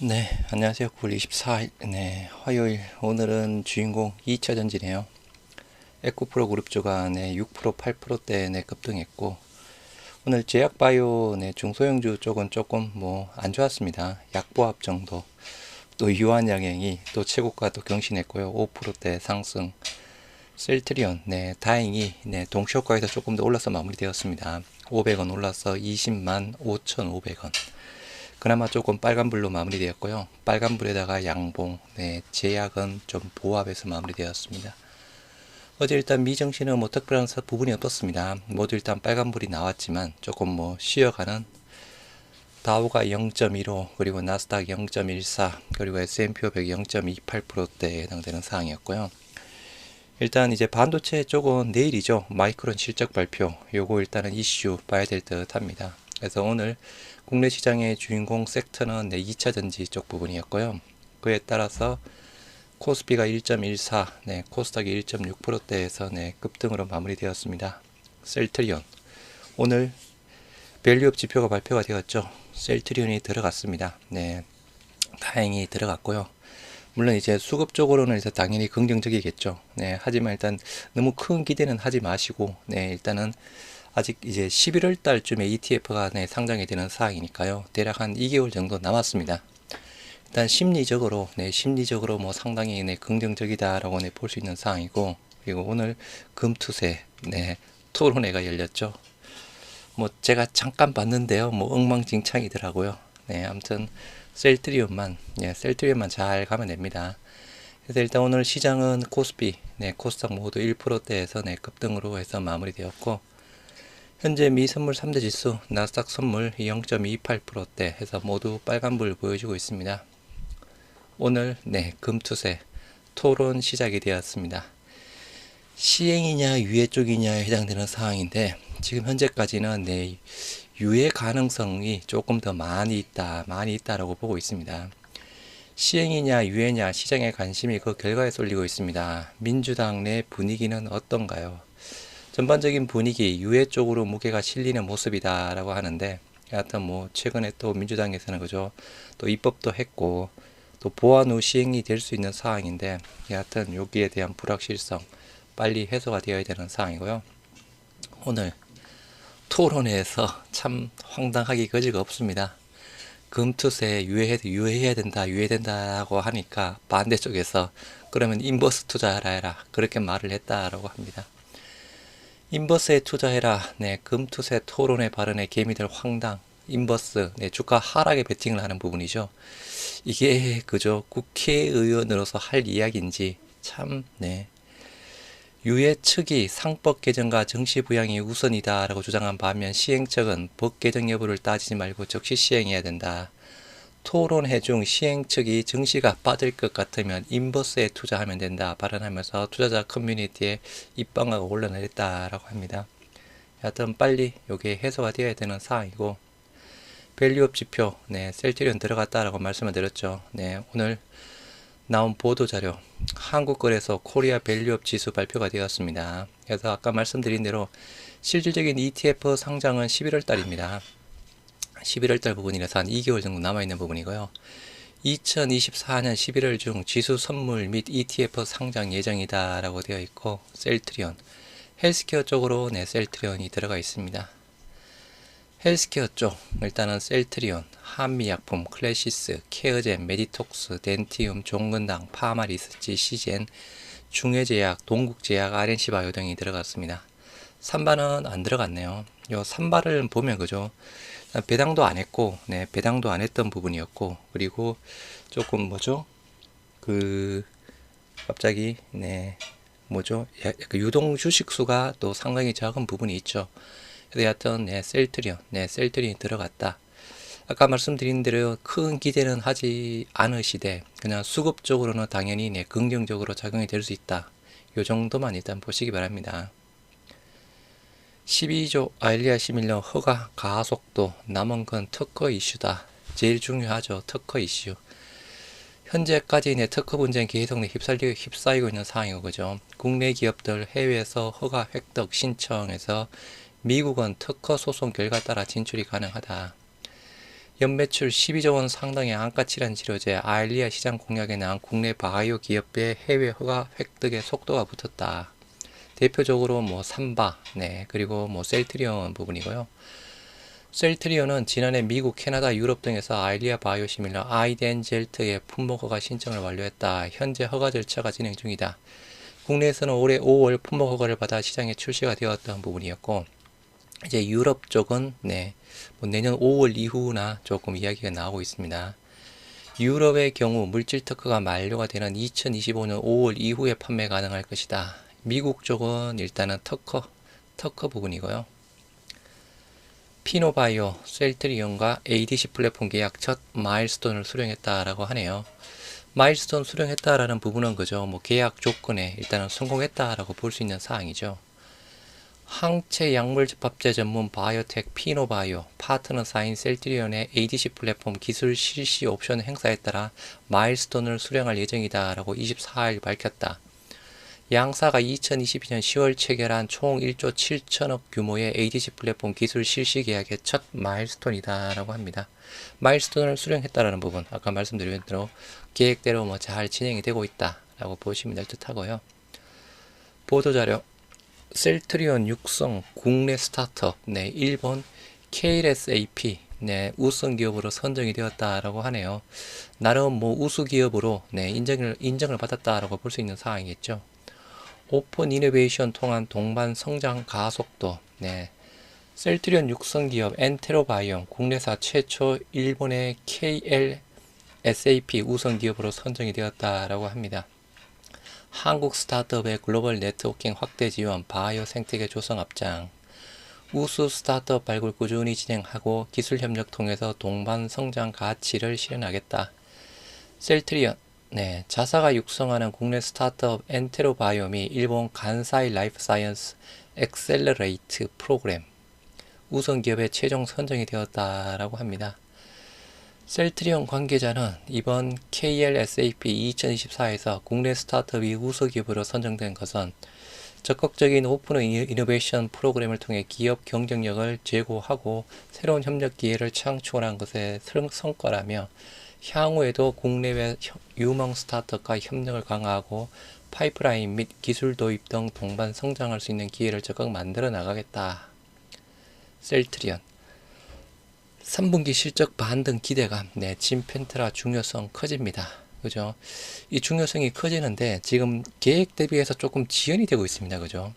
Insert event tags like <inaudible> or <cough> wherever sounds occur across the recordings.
네, 안녕하세요. 9월 24일, 네, 화요일. 오늘은 주인공 2차 전지네요. 에코프로 그룹주가 네, 6% 8%대 네, 급등했고, 오늘 제약바이오 네, 중소형주 쪽은 조금 뭐 안 좋았습니다. 약보합 정도. 또 유한 양행이 또 최고가 또 경신했고요. 5%대 상승. 셀트리온, 네, 다행히 네, 동시효과에서 조금 더 올라서 마무리되었습니다. 500원 올라서 20만 5,500원. 그나마 조금 빨간불로 마무리되었고요. 빨간불에다가 양봉, 네, 제약은 좀 보합해서 마무리되었습니다. 어제 일단 미정신은 뭐 특별한 사- 부분이 없었습니다. 모두 일단 빨간불이 나왔지만 조금 뭐 쉬어가는 다우가 0.15 그리고 나스닥 0.14 그리고 S&P 500 0.28%대에 해당되는 사항이었고요. 일단 이제 반도체 쪽은 내일이죠. 마이크론 실적 발표. 요거 일단은 이슈 봐야 될 듯 합니다. 그래서 오늘 국내 시장의 주인공 섹터는 네, 2차 전지 쪽 부분이었고요. 그에 따라서 코스피가 1.14, 네, 코스닥이 1.6%대에서 네, 급등으로 마무리되었습니다. 셀트리온 오늘 밸류업 지표가 발표가 되었죠. 셀트리온이 들어갔습니다. 네, 다행히 들어갔고요. 물론 이제 수급 쪽으로는 이제 당연히 긍정적이겠죠. 네, 하지만 일단 너무 큰 기대는 하지 마시고, 네, 일단은 아직 이제 11월 달쯤에 ETF가 네, 상장이 되는 사항이니까요. 대략 한 2개월 정도 남았습니다. 일단 심리적으로, 네, 심리적으로 뭐 상당히 네, 긍정적이다라고 네, 볼 수 있는 사항이고, 그리고 오늘 금투세, 네, 토론회가 열렸죠. 뭐 제가 잠깐 봤는데요. 뭐 엉망진창이더라고요. 네, 아무튼 셀트리온만, 예, 셀트리온만 잘 가면 됩니다. 그래서 일단 오늘 시장은 코스피, 네, 코스닥 모두 1%대에서 네, 급등으로 해서 마무리되었고, 현재 미 선물 3대 지수, 나스닥 선물 0.28%대 해서 모두 빨간불 보여주고 있습니다. 오늘, 네, 금투세 토론 시작이 되었습니다. 시행이냐 유예 쪽이냐에 해당되는 사항인데 지금 현재까지는 네, 유예 가능성이 조금 더 많이 있다, 많이 있다라고 보고 있습니다. 시행이냐 유예냐 시장의 관심이 그 결과에 쏠리고 있습니다. 민주당 내 분위기는 어떤가요? 전반적인 분위기 유예 쪽으로 무게가 실리는 모습이다라고 하는데 여하튼 뭐 최근에 또 민주당에서는 그죠 또 입법도 했고 또 보완 후 시행이 될 수 있는 사항인데 여하튼 여기에 대한 불확실성 빨리 해소가 되어야 되는 사항이고요. 오늘 토론회에서 <laughs> 참 황당하기 거지가 없습니다. 금투세 유예해, 유예해야 된다, 유예된다고 하니까 반대쪽에서 그러면 인버스 투자하라 해라. 그렇게 말을 했다라고 합니다. 인버스에 투자해라. 네, 금투세 토론회 발언의 개미들 황당. 인버스, 네, 주가 하락에 베팅을 하는 부분이죠. 이게 그저 국회의원으로서 할 이야기인지 참, 네, 유예 측이 상법 개정과 정시 부양이 우선이다라고 주장한 반면 시행 측은 법 개정 여부를 따지지 말고 즉시 시행해야 된다. 토론회 중 시행 측이 정시가 빠질 것 같으면 인버스에 투자하면 된다 발언하면서 투자자 커뮤니티에 입방아가 올라내렸다라고 합니다. 여하튼 빨리 이게 해소가 되어야 되는 사항이고 밸류업 지표 네 셀트리온 들어갔다라고 말씀을 드렸죠. 네 오늘 나온 보도 자료 한국거래소 코리아 밸류업 지수 발표가 되었습니다. 그래서 아까 말씀드린 대로 실질적인 ETF 상장은 11월 달입니다. 11월 달 부분이라서 한 2개월 정도 남아있는 부분이고요. 2024년 11월 중 지수 선물 및 ETF 상장 예정이다 라고 되어 있고 셀트리온 헬스케어 쪽으로 네 셀트리온이 들어가 있습니다. 헬스케어 쪽 일단은 셀트리온, 한미약품, 클래시스, 케어젠, 메디톡스, 덴티움, 종근당, 파마리스치, 시젠, 중해제약, 동국제약, RNC바이오 등이 들어갔습니다. 삼바는 안 들어갔네요. 요 삼바를 보면 그죠? 배당도 안 했고, 네, 배당도 안 했던 부분이었고, 그리고 조금 뭐죠? 그 갑자기 네 뭐죠? 유동 주식 수가 또 상당히 작은 부분이 있죠. 그래서 여하튼 네, 셀트리온, 네, 셀트리온이 들어갔다. 아까 말씀드린 대로 큰 기대는 하지 않으시되 그냥 수급적으로는 당연히 네, 긍정적으로 작용이 될 수 있다. 요 정도만 일단 보시기 바랍니다. 12조 아일리아 시밀러 허가 가속도 남은 건 특허 이슈다. 제일 중요하죠. 특허 이슈. 현재까지 내 특허 분쟁 계속 내 휩쓸리고 휩싸이고 있는 상황이고 그죠. 국내 기업들 해외에서 허가 획득 신청해서 미국은 특허 소송 결과 따라 진출이 가능하다. 연매출 12조 원 상당의 안가치란 치료제 아일리아 시장 공약에 나온 국내 바이오 기업의 해외 허가 획득에 속도가 붙었다. 대표적으로 뭐 삼바, 네, 그리고 뭐 셀트리온 부분이고요. 셀트리온은 지난해 미국, 캐나다, 유럽 등에서 아일리아 바이오시밀러 아이덴젤트의 품목 허가 신청을 완료했다. 현재 허가 절차가 진행 중이다. 국내에서는 올해 5월 품목 허가를 받아 시장에 출시가 되었던 부분이었고 이제 유럽 쪽은 네, 뭐 내년 5월 이후나 조금 이야기가 나오고 있습니다. 유럽의 경우 물질 특허가 만료가 되는 2025년 5월 이후에 판매 가능할 것이다. 미국 쪽은 일단은 특허, 특허 부분이고요. 피노바이오, 셀트리온과 ADC 플랫폼 계약 첫 마일스톤을 수령했다라고 하네요. 마일스톤 수령했다라는 부분은 그죠. 뭐 계약 조건에 일단은 성공했다라고 볼 수 있는 사항이죠. 항체 약물 접합제 전문 바이오텍 피노바이오 파트너 사인 셀트리온의 ADC 플랫폼 기술 실시 옵션 행사에 따라 마일스톤을 수령할 예정이다라고 24일 밝혔다. 양사가 2022년 10월 체결한 총 1조 7천억 규모의 ADC 플랫폼 기술 실시 계약의 첫 마일스톤이다라고 합니다. 마일스톤을 수령했다라는 부분, 아까 말씀드린 대로 계획대로 뭐 잘 진행이 되고 있다라고 보시면 될 듯하고요. 보도자료 셀트리온 육성 국내 스타트업 네 일본 KLSAP 네 우선 기업으로 선정이 되었다라고 하네요. 나름 뭐 우수 기업으로 네 인정을 인정을 받았다라고 볼 수 있는 상황이겠죠. 오픈 이노베이션 통한 동반 성장 가속도 네 셀트리온 육성 기업 엔테로바이옴 국내사 최초 일본의 KLSAP 우선 기업으로 선정이 되었다라고 합니다. 한국 스타트업의 글로벌 네트워킹 확대 지원, 바이오 생태계 조성 앞장, 우수 스타트업 발굴 꾸준히 진행하고 기술 협력 통해서 동반 성장 가치를 실현하겠다. 셀트리온, 네, 자사가 육성하는 국내 스타트업 엔테로바이옴이 일본 간사이 라이프 사이언스 엑셀러레이트 프로그램 우선 기업에 최종 선정이 되었다라고 합니다. 셀트리온 관계자는 이번 KLSAP 2024에서 국내 스타트업이 우수 기업으로 선정된 것은 적극적인 오픈 이노베이션 프로그램을 통해 기업 경쟁력을 제고하고 새로운 협력 기회를 창출한 것의 성과라며 향후에도 국내외 유망 스타트업과 협력을 강화하고 파이프라인 및 기술 도입 등 동반 성장할 수 있는 기회를 적극 만들어 나가겠다. 셀트리온 3분기 실적 반등 기대감, 네, 진펜트라 중요성 커집니다. 그죠? 이 중요성이 커지는데 지금 계획 대비해서 조금 지연이 되고 있습니다. 그죠?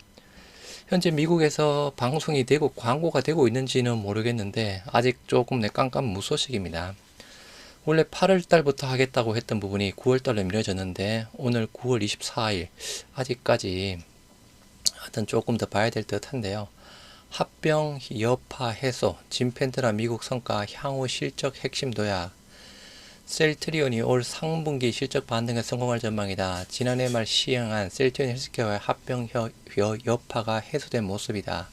현재 미국에서 방송이 되고 광고가 되고 있는지는 모르겠는데 아직 조금 내 깜깜 무소식입니다. 원래 8월 달부터 하겠다고 했던 부분이 9월 달로 미뤄졌는데 오늘 9월 24일 아직까지 하여튼 조금 더 봐야 될 듯 한데요. 합병 여파 해소, 진펜트라 미국 성과 향후 실적 핵심 도약, 셀트리온이 올 상분기 실적 반등에 성공할 전망이다. 지난해 말 시행한 셀트리온 헬스케어의 합병 여, 여파가 해소된 모습이다.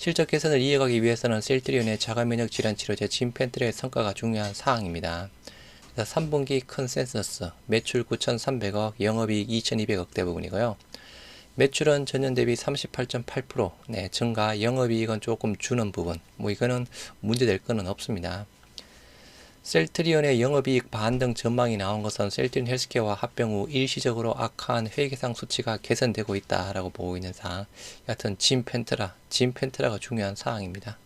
실적 개선을 이어가기 위해서는 셀트리온의 자가면역 질환 치료제 진펜트의 성과가 중요한 사항입니다. 3분기 컨센서스 매출 9,300억, 영업이익 2,200억 대 부분이고요. 매출은 전년 대비 38.8% 네, 증가, 영업이익은 조금 주는 부분. 뭐 이거는 문제될 거는 없습니다. 셀트리온의 영업이익 반등 전망이 나온 것은 셀트리온 헬스케어와 합병 후 일시적으로 악화한 회계상 수치가 개선되고 있다라고 보고 있는 사항. 여하튼 진펜트라, 진펜트라가 중요한 사항입니다.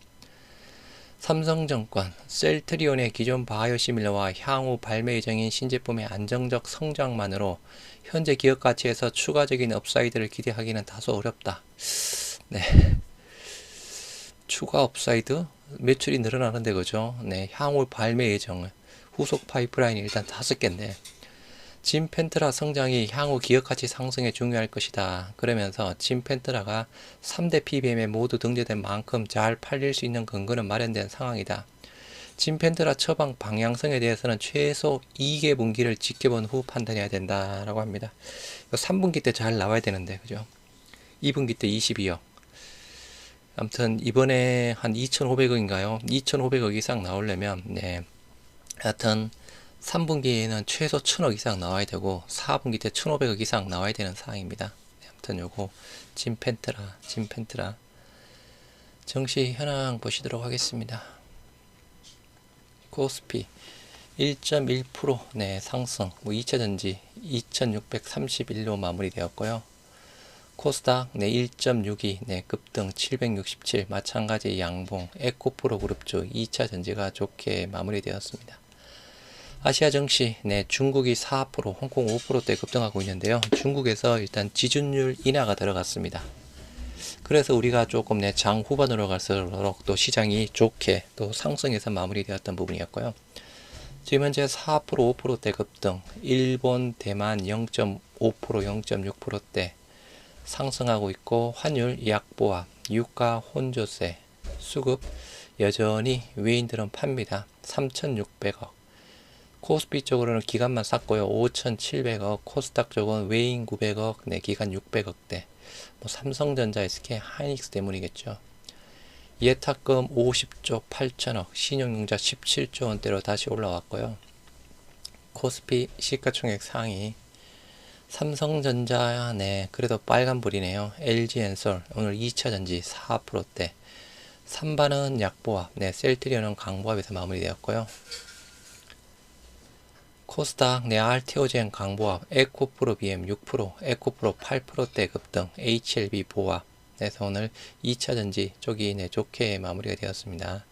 삼성증권, 셀트리온의 기존 바이오시밀러와 향후 발매 예정인 신제품의 안정적 성장만으로 현재 기업 가치에서 추가적인 업사이드를 기대하기는 다소 어렵다. 네. 추가 업사이드 매출이 늘어나는데 그죠? 네, 향후 발매 예정 후속 파이프라인이 일단 다섯 개인데 진펜트라 성장이 향후 기업 가치 상승에 중요할 것이다. 그러면서 진펜트라가 3대 PBM에 모두 등재된 만큼 잘 팔릴 수 있는 근거는 마련된 상황이다. 진펜트라 처방 방향성에 대해서는 최소 2개 분기를 지켜본 후 판단해야 된다라고 합니다. 3분기 때 잘 나와야 되는데 그죠? 2분기 때 22억. 아무튼 이번에 한 2,500억인가요? 2,500억 이상 나오려면 네. 하여튼 3분기에는 최소 1000억 이상 나와야 되고 4분기 때 1500억 이상 나와야 되는 상황입니다. 네, 아무튼 요거 진펜트라 진펜트라 정시 현황 보시도록 하겠습니다. 코스피 1.1% 네, 상승, 뭐 2차 전지 2631로 마무리되었고요. 코스닥 네, 1.62 네, 급등 767 마찬가지 양봉 에코프로 그룹주 2차 전지가 좋게 마무리되었습니다. 아시아 증시 네, 중국이 4%, 홍콩 5%대 급등하고 있는데요. 중국에서 일단 지준율 인하가 들어갔습니다. 그래서 우리가 조금 내 장 후반으로 갈수록 또 시장이 좋게 또 상승해서 마무리되었던 부분이었고요. 지금 현재 4% 5%대 급등, 일본, 대만 0.5% 0.6%대 상승하고 있고 환율 약보합, 유가 혼조세, 수급 여전히 외인들은 팝니다. 3,600억. 코스피 쪽으로는 기간만 샀고요. 5,700억, 코스닥 쪽은 외인 900억, 내 기간 600억대. 뭐 삼성전자, SK, 하이닉스 때문이겠죠. 예탁금 50조 8천억, 신용융자 17조 원대로 다시 올라왔고요. 코스피 시가총액 상위 삼성전자 네. 그래도 빨간불이네요. LG엔솔. 오늘 2차 전지 4%대. 3반은 약보합. 네 셀트리온은 강보합에서 마무리되었고요. 코스닥 네 RTO젠 강보합. 에코프로 BM 6% 에코프로 8%대 급등. HLB 보합. 그래서 오늘 2차 전지 쪽이 네, 좋게 마무리가 되었습니다.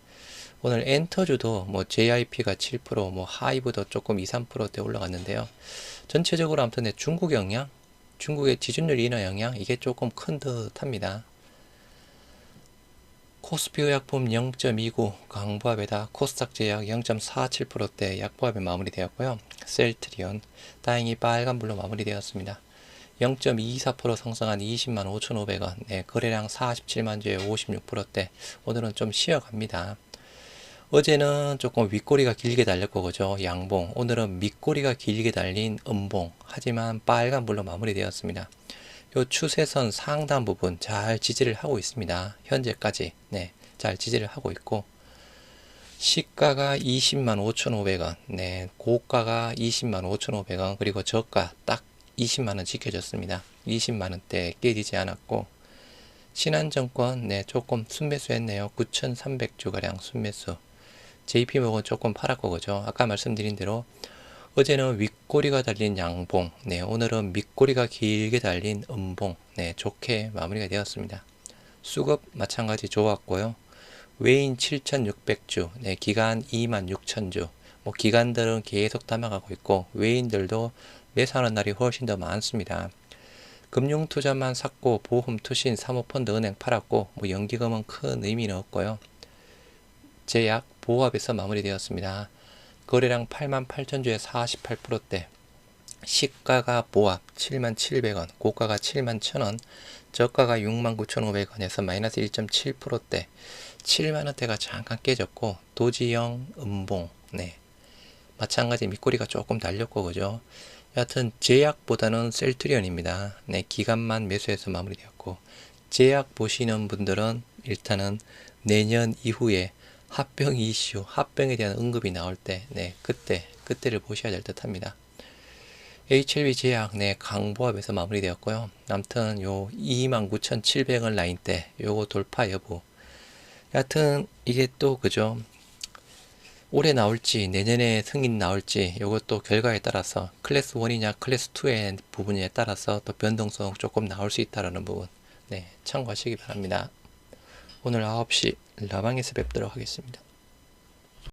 오늘 엔터주도 뭐 JIP가 7%, 뭐 하이브도 조금 2, 3%대 올라갔는데요. 전체적으로 아무튼 네, 중국 영향, 중국의 지준율 인하 영향 이게 조금 큰 듯합니다. 코스피 의약품 0.29 강보합에다 코스닥 제약 0.47%대 약보합에 마무리되었고요. 셀트리온 다행히 빨간불로 마무리되었습니다. 0.24% 상승한 20만 5,500원. 네, 거래량 47만 주에 56%대. 오늘은 좀 쉬어갑니다. 어제는 조금 윗꼬리가 길게 달렸고 그죠? 양봉. 오늘은 밑꼬리가 길게 달린 음봉. 하지만 빨간불로 마무리되었습니다. 요 추세선 상단 부분 잘 지지를 하고 있습니다. 현재까지. 네잘 지지를 하고 있고. 시가가 20만 5,500원. 네 고가가 20만 5,500원. 그리고 저가 딱 20만원 지켜졌습니다. 20만원대 깨지지 않았고. 신한증권 네 조금 순매수 했네요. 9,300주가량 순매수 JP모건 조금 팔았고 그죠. 아까 말씀드린 대로 어제는 윗꼬리가 달린 양봉 네 오늘은 밑꼬리가 길게 달린 음봉 네 좋게 마무리가 되었습니다. 수급 마찬가지 좋았고요. 외인 7,600주 네 기간 26,000주 뭐 기관들은 계속 담아가고 있고 외인들도 매수하는 날이 훨씬 더 많습니다. 금융투자만 샀고 보험, 투신, 사모펀드, 은행 팔았고 뭐 연기금은 큰 의미는 없고요. 제약, 보합에서 마무리되었습니다. 거래량 8만 8천주에 48%대 시가가 보합 7만 700원, 고가가 7만 1000원, 저가가 6만 9,500원에서 마이너스 1.7%대 7만원대가 잠깐 깨졌고 도지형 음봉 네 마찬가지 밑꼬리가 조금 달렸고 그죠 여하튼 제약보다는 셀트리온입니다. 네, 기간만 매수해서 마무리되었고 제약 보시는 분들은 일단은 내년 이후에 합병 이슈, 합병에 대한 언급이 나올 때, 네, 그때, 그때를 보셔야 될 듯 합니다. HLB 제약, 네, 강보합에서 마무리되었고요. 남튼 요 29,700원 라인 때, 요거 돌파 여부. 여하튼 이게 또, 그죠. 올해 나올지 내년에 승인 나올지 이것도 결과에 따라서 클래스 1이냐 클래스 2의 부분에 따라서 또 변동성 조금 나올 수 있다라는 부분 네 참고하시기 바랍니다. 오늘 9시 라방에서 뵙도록 하겠습니다.